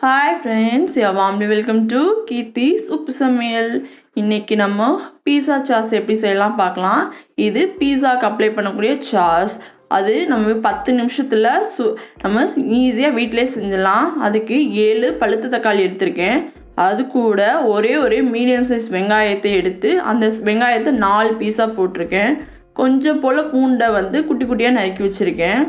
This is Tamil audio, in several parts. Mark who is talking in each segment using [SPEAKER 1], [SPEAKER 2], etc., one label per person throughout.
[SPEAKER 1] ஹாய் ஃப்ரெண்ட்ஸ் யா வாம்லி வெல்கம் டு கீர்த்திஸ் உப்பு சமையல் இன்னைக்கு நம்ம பீஸா சாஸ் எப்படி செய்யலாம் பார்க்கலாம். இது பீஸாவுக்கு அப்ளை பண்ணக்கூடிய சாஸ் அது நம்ம பத்து நிமிஷத்தில் சு நம்ம ஈஸியாக வீட்டிலே செஞ்சிடலாம். அதுக்கு ஏழு பழுத்த தக்காளி எடுத்திருக்கேன். அது கூட ஒரே ஒரே மீடியம் சைஸ் வெங்காயத்தை எடுத்து அந்த வெங்காயத்தை நாலு பீஸாக போட்டிருக்கேன். கொஞ்சம் போல் பூண்டை வந்து குட்டி குட்டியாக நறுக்கி வச்சுருக்கேன்.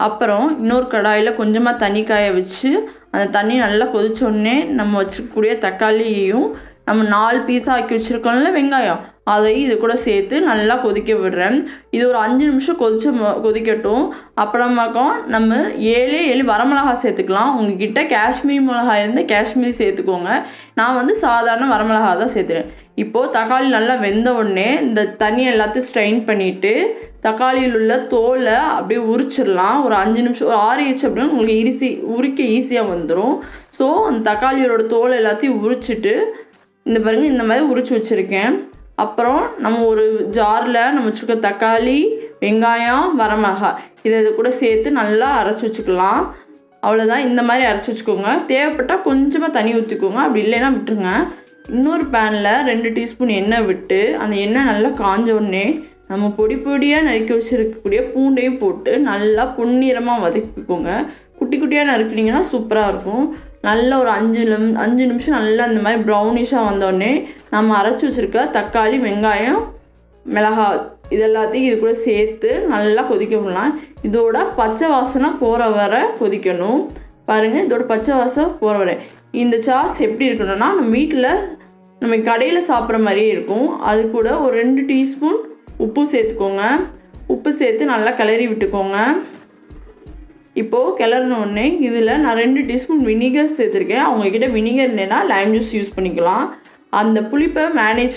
[SPEAKER 1] அப்புறம் இன்னொரு கடாயில் கொஞ்சமாக தண்ணி காய வச்சு அந்த தண்ணி நல்லா கொதிச்சோடனே நம்ம வச்சுருக்கக்கூடிய தக்காளியையும் நம்ம நாலு பீஸாக ஆக்கி வச்சுருக்கோம்ல வெங்காயம் அதையும் இது கூட சேர்த்து நல்லா கொதிக்க விடுறேன். இது ஒரு அஞ்சு நிமிஷம் கொதிச்சு கொதிக்கட்டும். அப்புறமாக்கம் நம்ம ஏழே ஏழு வரமிளகாய் சேர்த்துக்கலாம். உங்ககிட்ட காஷ்மீரி மிளகாய் இருந்தால் காஷ்மீரி சேர்த்துக்கோங்க. நான் வந்து சாதாரண வரமிளகாய் தான் சேர்த்துறேன். இப்போது தக்காளி நல்லா வெந்த உடனே இந்த தண்ணியை எல்லாத்தையும் ஸ்ட்ரெயின் பண்ணிவிட்டு தக்காளியில் உள்ள தோலை அப்படியே உரிச்சிடலாம். ஒரு அஞ்சு நிமிஷம் ஒரு ஆறு அப்படின்னா உங்களுக்கு ஈஸி உரிக்க ஈஸியாக வந்துடும் ஸோ அந்த தக்காளியோட தோலை எல்லாத்தையும் உரிச்சிட்டு இந்த பாருங்கள் இந்த மாதிரி உரிச்சு வச்சுருக்கேன். அப்புறம் நம்ம ஒரு ஜாரில் நம்ம வச்சுருக்க தக்காளி வெங்காயம் வரமிளகாய் இதை இது கூட சேர்த்து நல்லா அரைச்சி வச்சுக்கலாம். அவ்வளோதான் இந்த மாதிரி அரைச்சி வச்சுக்கோங்க. தேவைப்பட்டால் கொஞ்சமாக தண்ணி ஊற்றிக்கோங்க அப்படி இல்லைன்னா விட்டுருங்க. இன்னொரு பேனில் ரெண்டு டீஸ்பூன் எண்ணெய் விட்டு அந்த எண்ணெய் நல்லா காஞ்ச உடனே நம்ம பொடி பொடியாக நறுக்கி வச்சுருக்கக்கூடிய பூண்டையும் போட்டு நல்லா பொன்னிறமாக வதக்கிக்கோங்க. குட்டி குட்டியாக நறுக்கினீங்கன்னா சூப்பராக இருக்கும். நல்ல ஒரு அஞ்சு நிம் அஞ்சு நிமிஷம் நல்லா இந்த மாதிரி ப்ரௌனிஷாக வந்தோடனே நம்ம அரைச்சி வச்சுருக்க தக்காளி வெங்காயம் மிளகாய் இது எல்லாத்தையும் இது கூட சேர்த்து நல்லா கொதிக்க விடலாம். இதோட பச்சை வாசனை போகிற வரை கொதிக்கணும். பாருங்கள் இதோட பச்சை வாசனை போகிற வரை. இந்த சாஸ் எப்படி இருக்கணும்னா நம்ம வீட்டில் நம்ம கடையில் சாப்பிட்ற மாதிரியே இருக்கும். அது கூட ஒரு ரெண்டு டீஸ்பூன் உப்பு சேர்த்துக்கோங்க. உப்பு சேர்த்து நல்லா கிளறி விட்டுக்கோங்க. இப்போது கிளறினோடனே இதில் நான் ரெண்டு டீஸ்பூன் வினிகர் சேர்த்துருக்கேன். அவங்கக்கிட்ட வினிகர் இல்லைன்னா லைம் ஜூஸ் யூஸ் பண்ணிக்கலாம். அந்த புளிப்பை மேனேஜ்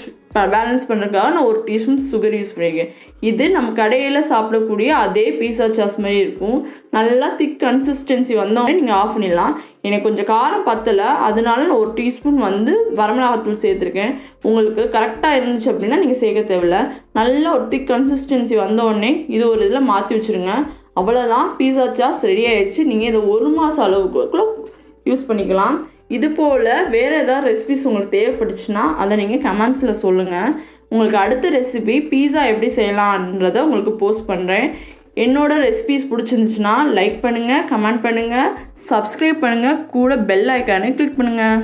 [SPEAKER 1] பேலன்ஸ் பண்ணுறதுக்காக நான் ஒரு டீஸ்பூன் சுகர் யூஸ் பண்ணியிருக்கேன் இது நம்ம கடையில் சாப்பிடக்கூடிய அதே பீஸா சாஸ் மாதிரி இருக்கும். நல்லா திக் கன்சிஸ்டன்சி வந்தோடனே நீங்கள் ஆஃப் பண்ணிடலாம். எனக்கு கொஞ்சம் காரம் பத்தலை. அதனால நான் ஒரு டீஸ்பூன் வந்து வரமிளகாத்தூள் சேர்த்துருக்கேன். உங்களுக்கு கரெக்டாக இருந்துச்சு அப்படின்னா நீங்கள் சேர்க்க தேவையில்ல. நல்லா ஒரு திக் கன்சிஸ்டன்சி வந்தோடனே இது ஒரு இதில் மாற்றி வச்சுருங்க. அவ்வளோதான் பீஸா சாஸ் ரெடி ஆயிடுச்சு. நீங்கள் இதை ஒரு மாதம் அளவுக்குள்ள யூஸ் பண்ணிக்கலாம். இது போல் வேறு ஏதாவது ரெசிபிஸ் உங்களுக்கு தேவைப்பட்டுச்சுன்னா அதை நீங்கள் கமெண்ட்ஸில் சொல்லுங்கள் உங்களுக்கு அடுத்த ரெசிபி பீஸா எப்படி செய்யலான்றதை உங்களுக்கு போஸ்ட் பண்ணுறேன் என்னோடய ரெசிபிஸ் பிடிச்சிருந்துச்சுன்னா லைக் பண்ணுங்கள் கமெண்ட் பண்ணுங்கள் சப்ஸ்கிரைப் பண்ணுங்கள் கூட பெல் ஐக்கானே கிளிக் பண்ணுங்கள்